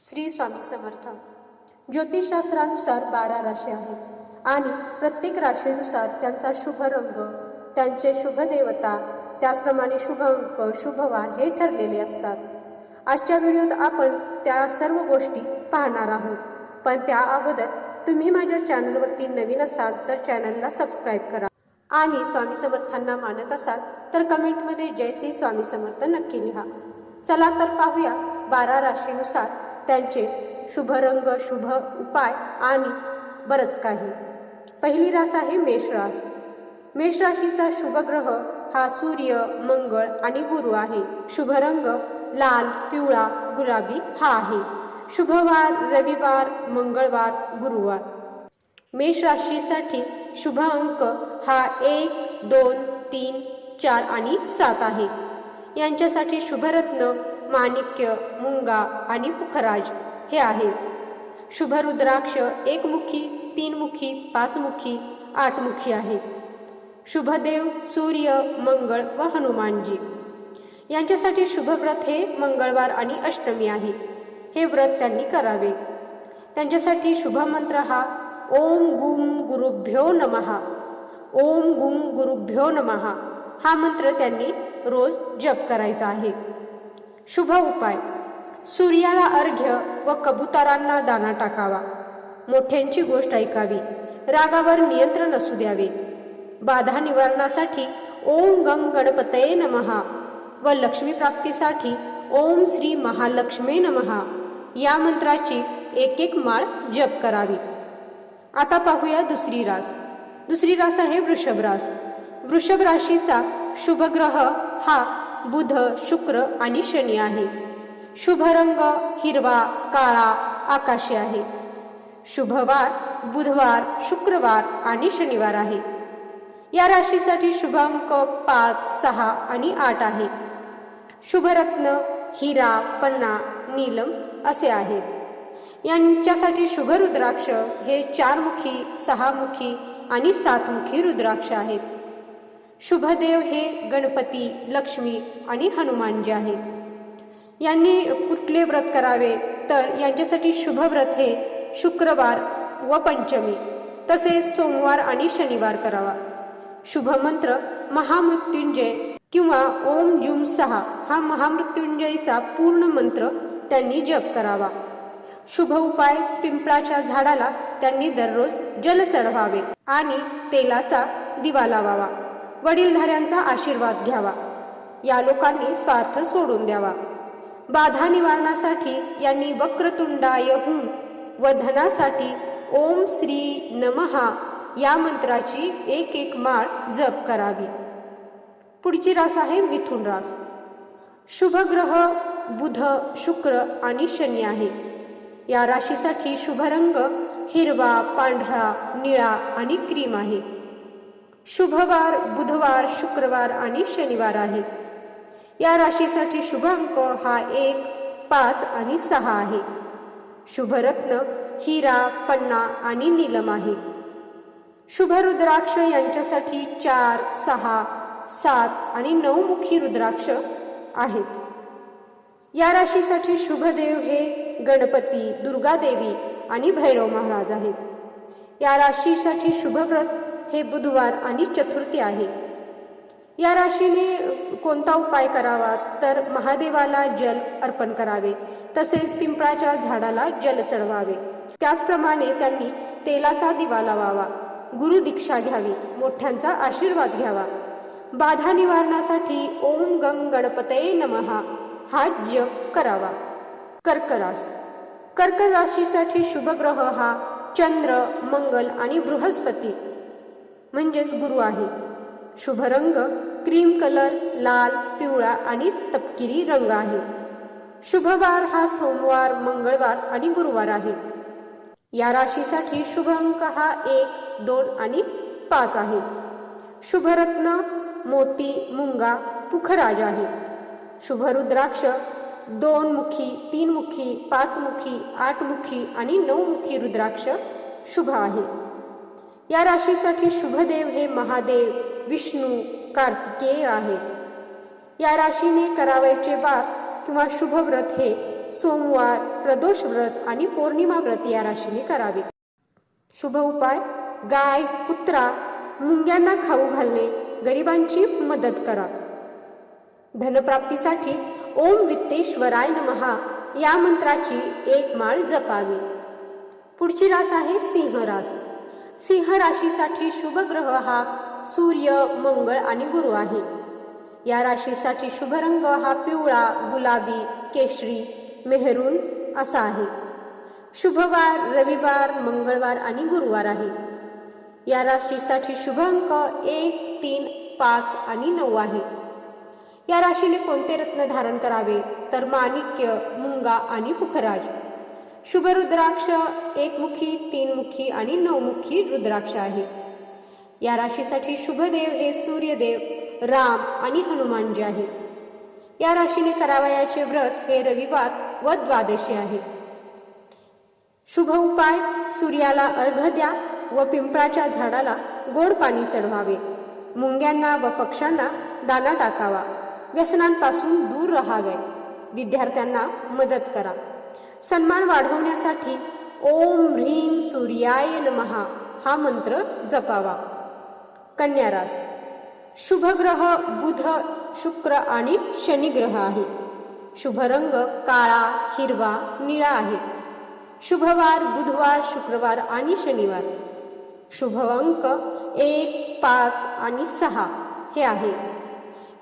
श्री स्वामी समर्थ. ज्योतिषशास्त्रानुसार बारा राशी आहेत आणि प्रत्येक राशीनुसार त्यांचा शुभ रंग त्यांचे शुभ देवता त्याचप्रमाणे शुभ अंक शुभवार हे ठरलेले असतात. आजच्या व्हिडिओत आपण त्या सर्व गोष्टी पाहणार आहोत. पण त्या अगोदर तुम्ही माझ्या चॅनलवरती नवीन असाल तर चॅनलला सबस्क्राईब करा. आणि स्वामी समर्थांना मानत असाल तर कमेंटमध्ये जय श्री स्वामी समर्थ नक्की लिहा. चला तर पाहूया बारा राशीनुसार त्यांचे शुभ रंग शुभ उपाय आणि बरंच काही. पहिली रास आहे मेषरास मेषराशीचा मेष राशीचा हा सूर्य मंगळ आणि गुरु आहे. शुभ रंग लाल पिवळा गुलाबी हा आहे. शुभवार रविवार मंगळवार गुरुवार. मेष राशीसाठी शुभ अंक हा एक दोन तीन चार आणि सात आहे. यांच्यासाठी शुभरत्न माणिक्य मुंगा आणि पुखराज हे आहेत. शुभ रुद्राक्ष एकमुखी तीनमुखी पाचमुखी आठमुखी आहे शुभदेव सूर्य मंगळ व हनुमानजी. यांच्यासाठी शुभव्रत हे मंगळवार आणि अष्टमी आहे. हे व्रत त्यांनी करावे. त्यांच्यासाठी शुभमंत्र हा ओम गुम गुरुभ्यो नमहा ओम गुम गुरुभ्यो नमहा हा मंत्र त्यांनी रोज जप करायचा आहे. शुभ उपाय. सूर्याला अर्घ्य व कबुतरांना दाना टाकावा. मोठ्यांची गोष्ट ऐकावी. रागावर नियंत्रण असू द्यावे. बाधा निवारणासाठी ओम गंग गणपतये नमहा व लक्ष्मी प्राप्तीसाठी ओम श्री महालक्ष्मी नमहा या मंत्राची एक एक माळ जप करावी. आता पाहूया दुसरी रास. दुसरी रास आहे वृषभ रास. वृषभ राशीचा शुभग्रह हा बुध शुक्र आणि शनी आहे. शुभ रंग हिरवा काळा आकाशी आहे. शुभवार बुधवार शुक्रवार आणि शनिवार आहे. या राशीसाठी शुभ अंक पाच सहा आणि आठ आहे. शुभरत्न हिरा पन्ना नीलम असे आहेत. यांच्यासाठी शुभ रुद्राक्ष हे चारमुखी सहामुखी आणि सातमुखी रुद्राक्ष आहेत. शुभदेव हे गणपती लक्ष्मी आणि हनुमान जे आहेत. यांनी कुठले व्रत करावे? तर यांच्यासाठी शुभ व्रत हे शुक्रवार व पंचमी तसेच सोमवार आणि शनिवार करावा. शुभमंत्र महामृत्युंजय किंवा ओम जुम सहा हा महामृत्युंजयचा पूर्ण मंत्र त्यांनी जप करावा. शुभ उपाय पिंपळाच्या झाडाला त्यांनी दररोज जल चढवावे आणि तेलाचा दिवा लावावा. वडीलधाऱ्यांचा आशीर्वाद घ्यावा. या लोकांनी स्वार्थ सोडून द्यावा. बाधा निवारणासाठी यांनी वक्रतुंडाय हुं व धनासाठी ओम श्री नमहा या मंत्राची एक एक माळ जप करावी. पुढची रास आहे मिथुन रास. शुभ ग्रह बुध शुक्र आणि शनी आहे. या राशीसाठी शुभ रंग हिरवा पांढरा निळा आणि क्रीम आहे. शुभवार बुधवार शुक्रवार आणि शनिवार आहे. या राशीसाठी शुभ अंक हा एक पाच आणि सहा आहे. शुभरत्न हिरा पन्ना आणि नीलम आहे. शुभ रुद्राक्ष यांच्यासाठी चार सहा सात आणि नऊ मुखी रुद्राक्ष आहेत. या राशीसाठी शुभदेव हे गणपती दुर्गादेवी आणि भैरव महाराज आहेत. या राशीसाठी शुभव्रत हे बुधवार आणि चतुर्थी आहे. या राशीने कोणता उपाय करावा? तर महादेवाला जल अर्पण करावे. तसेच पिंपळाच्या झाडाला जल चढवावे. त्याचप्रमाणे त्यांनी तेलाचा दिवा लावावा. गुरु दीक्षा घ्यावी. मोठ्यांचा आशीर्वाद घ्यावा. बाधा निवारणासाठी ओम गंग गणपतये नमहा हा जप करावा. कर्करास. कर्क राशीसाठी शुभग्रह हा चंद्र मंगल आणि बृहस्पती. म्हणजेच गुरु आहे. शुभ रंग क्रीम कलर लाल पिवळा आणि तपकिरी रंग आहे. शुभवार हा सोमवार मंगळवार आणि गुरुवार आहे. या राशीसाठी शुभ अंक हा एक दोन आणि पाच आहे. शुभरत्न मोती मुंगा पुखराज आहे. शुभ रुद्राक्ष दोन मुखी तीन मुखी पाच मुखी आठ मुखी आणि नऊ मुखी रुद्राक्ष शुभ आहे. या राशीसाठी शुभदेव हे महादेव विष्णू कार्तिकेय आहेत. या राशीने करावयाचे वार किंवा शुभव्रत हे सोमवार प्रदोष व्रत आणि पौर्णिमा व्रत या राशीने करावे. शुभ उपाय गाय कुत्रा मुंग्यांना खाऊ घालणे गरिबांची मदत करा. धनप्राप्तीसाठी ओम वित्तेश्वराय नमहा या मंत्राची एक माळ जपावी. पुढची रास आहे सिंह रास. सिंह राशीसाठी शुभ ग्रह हा सूर्य मंगळ आणि गुरु आहे. या राशीसाठी शुभ रंग हा पिवळा गुलाबी केशरी मेहरून असा आहे. शुभवार रविवार मंगळवार आणि गुरुवार आहे. या राशीसाठी शुभ अंक एक तीन पाच आणि नऊ आहे. या राशीने कोणते रत्न धारण करावे? तर माणिक्य मुंगा आणि पुखराज. शुभ रुद्राक्ष एकमुखी तीनमुखी आणि नऊमुखी रुद्राक्ष आहे. या राशीसाठी शुभदेव हे सूर्यदेव राम आणि हनुमानजी आहे. या राशीने करावयाचे व्रत हे रविवार व द्वादशी आहे. शुभ उपाय सूर्याला अर्घ द्या व पिंपळाच्या झाडाला गोड पाणी चढवावे. मुंग्यांना व पक्ष्यांना दाना टाकावा. व्यसनांपासून दूर राहावे. विद्यार्थ्यांना मदत करा. सन्मान वाढवण्यासाठी ओम ह्रीम सूर्याय नमहा हा मंत्र जपावा. कन्या रास शुभ ग्रह बुध शुक्र आणि शनी ग्रह आहे. शुभ रंग काळा हिरवा निळा आहे. शुभवार बुधवार शुक्रवार आणि शनिवार. शुभ अंक एक पाच आणि सहा हे आहे.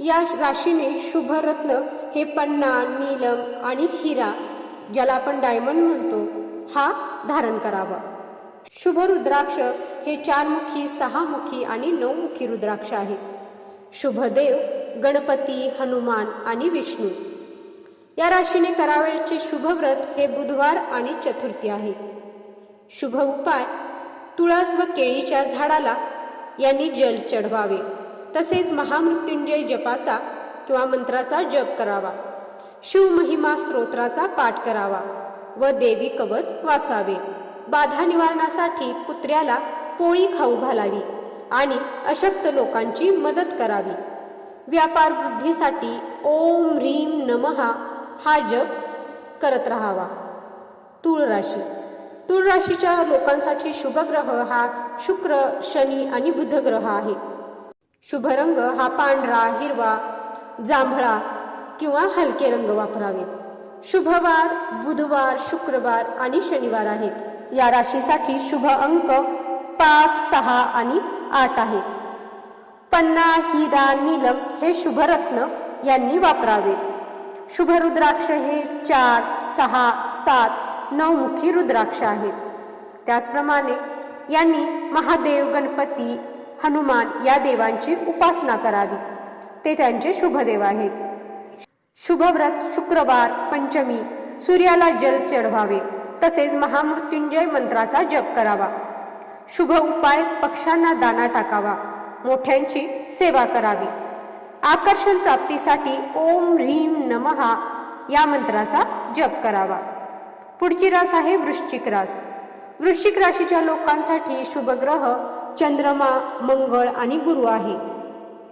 या राशीने शुभरत्न हे पन्ना नीलम आणि हिरा ज्याला आपण डायमंड म्हणतो हा धारण करावा. शुभ रुद्राक्ष हे चारमुखी सहामुखी आणि नऊमुखी रुद्राक्ष आहेत. शुभदेव गणपती हनुमान आणि विष्णू. या राशीने करावयाचे शुभव्रत हे बुधवार आणि चतुर्थी आहे. शुभ उपाय तुळस व केळीच्या झाडाला यांनी जल चढवावे. तसेच महामृत्युंजय जपाचा किंवा मंत्राचा जप करावा. शिवमहिमा स्तोत्राचा पाठ करावा व देवी कवच वाचावे. बाधा निवारणासाठी कुत्र्याला पोळी खाऊ घालावी आणि अशक्त लोकांची मदत करावी. व्यापार वृद्धीसाठी ओम ह्रीम नमहा हा जप करत राहावा. तुळ राशी तुळ राशीच्या लोकांसाठी शुभग्रह हा शुक्र शनी आणि बुध ग्रह आहे. शुभ रंग हा पांढरा हिरवा जांभळा किंवा हलके रंग वापरावेत. शुभवार बुधवार शुक्रवार आणि शनिवार आहेत. या राशीसाठी शुभ अंक पाच सहा आणि आठ आहेत. पन्ना हिरा नीलम हे शुभरत्न यांनी वापरावेत. शुभ रुद्राक्ष हे चार सहा सात नऊमुखी रुद्राक्ष आहेत. त्याचप्रमाणे यांनी महादेव गणपती हनुमान या देवांची उपासना करावी. ते त्यांचे शुभदेव आहेत. शुभव्रत शुक्रवार पंचमी सूर्याला जल चढवावे तसेच महामृत्युंजय मंत्राचा जप करावा. शुभ उपाय पक्ष्यांना दाना टाकावा मोठ्यांची सेवा करावी. आकर्षण प्राप्तीसाठी ओम ह्रीम नमहा या मंत्राचा जप करावा. पुढची रास आहे वृश्चिक रास. वृश्चिक राशीच्या लोकांसाठी शुभग्रह चंद्रमा मंगळ आणि गुरु आहे.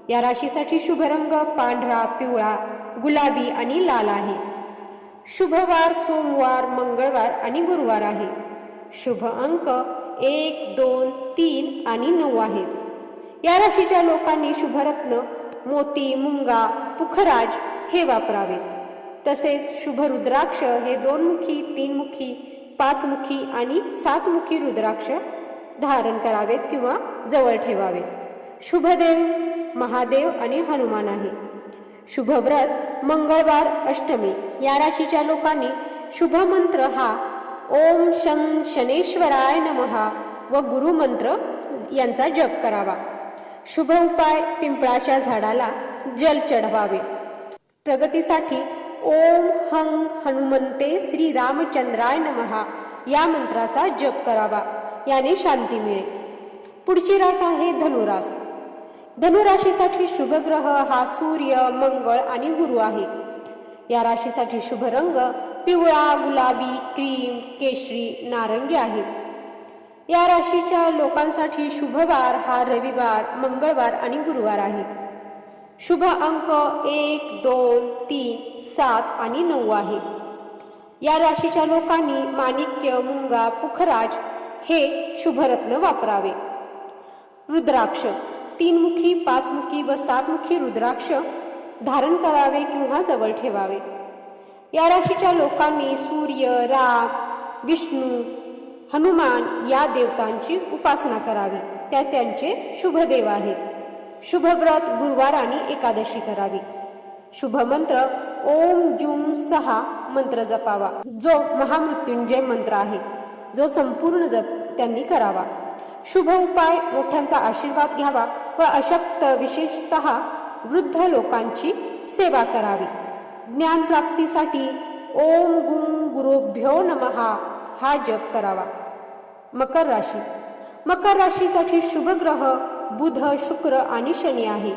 या राशीसाठी शुभ रंग पांढरा पिवळा गुलाबी आणि लाल आहे. शुभवार सोमवार मंगळवार आणि गुरुवार आहे. शुभ अंक एक दोन तीन आणि नऊ आहेत. या राशीच्या लोकांनी शुभरत्न मोती मुंगा पुखराज हे वापरावेत तसेच शुभ रुद्राक्ष हे दोनमुखी तीनमुखी पाचमुखी आणि सातमुखी रुद्राक्ष धारण करावेत किंवा जवळ ठेवावेत. शुभदेव महादेव आणि हनुमान आहे. शुभव्रत मंगळवार अष्टमी या राशीच्या लोकांनी शुभमंत्र हा ओम शं शनेश्वराय नमहा व गुरुमंत्र यांचा जप करावा. शुभ उपाय पिंपळाच्या झाडाला जल चढवावे. प्रगतीसाठी ओम हं हनुमंते श्री रामचंद्राय नमहा या मंत्राचा जप करावा. याने शांती मिळेल. पुढची रास आहे धनुरास. धनुराशीसाठी शुभ ग्रह हा सूर्य मंगळ आणि गुरु आहे. या राशीसाठी शुभ रंग पिवळा गुलाबी क्रीम केशरी नारंगी आहे. या राशीच्या लोकांसाठी शुभवार हा रविवार मंगळवार आणि गुरुवार आहे. शुभ अंक एक दोन तीन सात आणि नऊ आहे. या राशीच्या लोकांनी माणिक्य मुंगा पुखराज हे शुभरत्न वापरावे. रुद्राक्ष तीनमुखी पाचमुखी व सातमुखी रुद्राक्ष धारण करावे किंवा जवळ ठेवावे. या राशीच्या लोकांनी सूर्य राम विष्णू हनुमान या देवतांची उपासना करावी. त्या त्यांचे शुभदेव आहेत. शुभव्रत गुरुवार आणि एकादशी करावी. शुभ मंत्र ओम जुम सहा मंत्र जपावा. जो महामृत्युंजय मंत्र आहे जो संपूर्ण जप त्यांनी करावा. शुभ उपाय मोठ्यांचा आशीर्वाद घ्यावा व अशक्त विशेषत वृद्ध लोकांची सेवा करावी. ज्ञानप्राप्तीसाठी ओम गुम गुरुभ्यो नमहा हा जप करावा. मकर राशी. मकर राशीसाठी शुभ ग्रह बुध शुक्र आणि शनी आहे.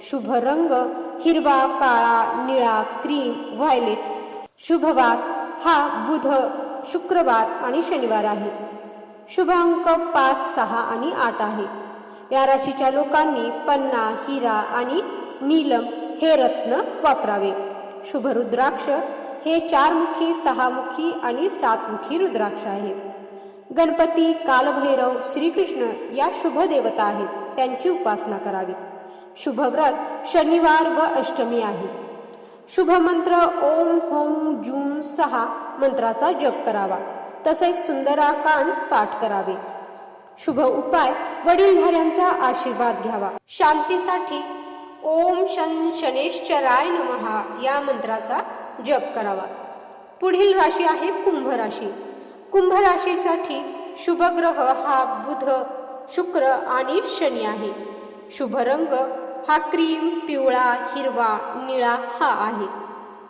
शुभ रंग हिरवा काळा निळा क्रीम व्हायलेट. शुभवार हा बुध शुक्रवार आणि शनिवार आहे. शुभ अंक पाच सहा आणि आठ आहे. या राशीच्या लोकांनी पन्ना हिरा आणि नीलम हे रत्न वापरावे. शुभ रुद्राक्ष हे चारमुखी सहामुखी आणि सातमुखी रुद्राक्ष आहेत. गणपती कालभैरव श्रीकृष्ण या शुभ देवता आहेत. त्यांची उपासना करावी. शुभव्रत शनिवार व अष्टमी आहे. शुभ मंत्र ओम होम जूम सहा मंत्राचा जप करावा. तसेच सुंदराकांड पाठ करावे. शुभ उपाय वडीलधाऱ्यांचा आशीर्वाद घ्यावा. शांतीसाठी ओम शन शनेश्चराय नमहा या मंत्राचा जप करावा. पुढील राशी आहे कुंभ राशी. कुंभ राशीसाठी शुभ ग्रह हा बुध शुक्र आणि शनी आहे. शुभ रंग हा क्रीम पिवळा हिरवा निळा हा आहे.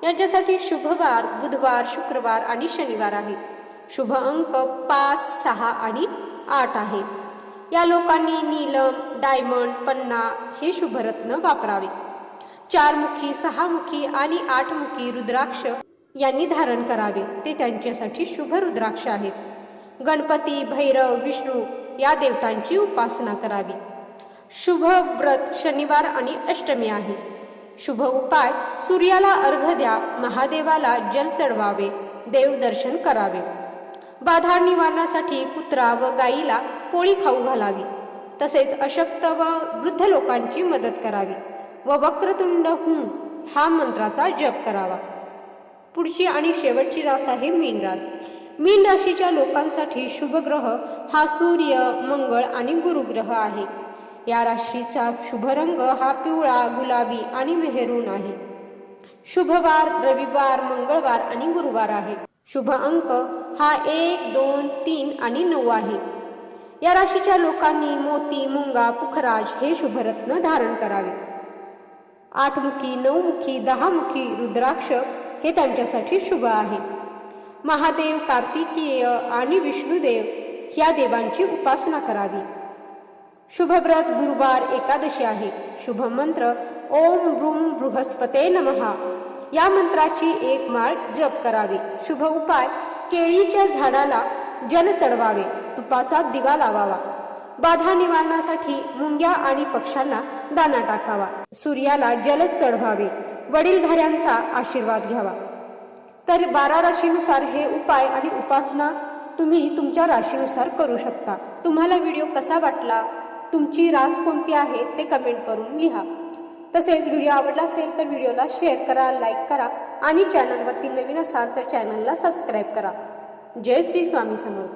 याच्यासाठी शुभवार बुधवार शुक्रवार आणि शनिवार आहे. शुभ अंक पाच सहा आणि आठ आहे. या लोकांनी नीलम डायमंड पन्ना हे शुभरत्न वापरावे. चारमुखी सहामुखी आणि आठमुखी रुद्राक्ष यांनी धारण करावे. ते त्यांच्यासाठी शुभ रुद्राक्ष आहेत. गणपती भैरव विष्णू या देवतांची उपासना करावी. शुभ व्रत शनिवार आणि अष्टमी आहे. शुभ उपाय सूर्याला अर्घ द्या महादेवाला जल चढवावे देवदर्शन करावे. बाधा निवारणासाठी कुत्रा व गाईला पोळी खाऊ घालावी. तसेच अशक्त व वृद्ध लोकांची मदत करावी व वक्रतुंड हुं हा मंत्राचा जप करावा. पुढची आणि शेवटची रास आहे मीन रास. मीन राशीच्या लोकांसाठी शुभग्रह हा सूर्य मंगळ आणि गुरुग्रह आहे. या राशीचा शुभ रंग हा पिवळा गुलाबी आणि मेहरून आहे. शुभवार रविवार मंगळवार आणि गुरुवार आहे. शुभ अंक हा एक दोन तीन आणि नऊ आहे. या राशीच्या लोकांनी मोती मुंगा पुखराज हे शुभरत्न धारण करावे. आठमुखी नऊमुखी दहामुखी रुद्राक्ष हे त्यांच्यासाठी शुभ आहे. महादेव कार्तिकेय आणि विष्णुदेव या देवांची उपासना करावी. शुभव्रत गुरुवार एकादशी आहे. शुभ मंत्र ओम ब्रुम बृहस्पते नमहा या मंत्राची एक माळ जप करावी. शुभ उपाय केळीच्या झाडाला जल चढवावे. तुपाचा दिवा लावावा. बाधा निवारणासाठी मुंग्या आणि पक्ष्यांना दाना टाकावा. सूर्याला जल चढवावे. वडीलधाऱ्यांचा आशीर्वाद घ्यावा. तर बारा राशीनुसार हे उपाय आणि उपासना तुम्ही तुमच्या राशीनुसार करू शकता. तुम्हाला व्हिडिओ कसा वाटला? तुमची रास कोणती आहे? ते कमेंट करून लिहा. तसेच व्हिडिओ आवडला असेल तर व्हिडिओला शेअर करा लाईक करा आणि चॅनलवरती नवीन असाल तर चॅनलला सबस्क्राईब करा. जय श्री स्वामी समर्थ.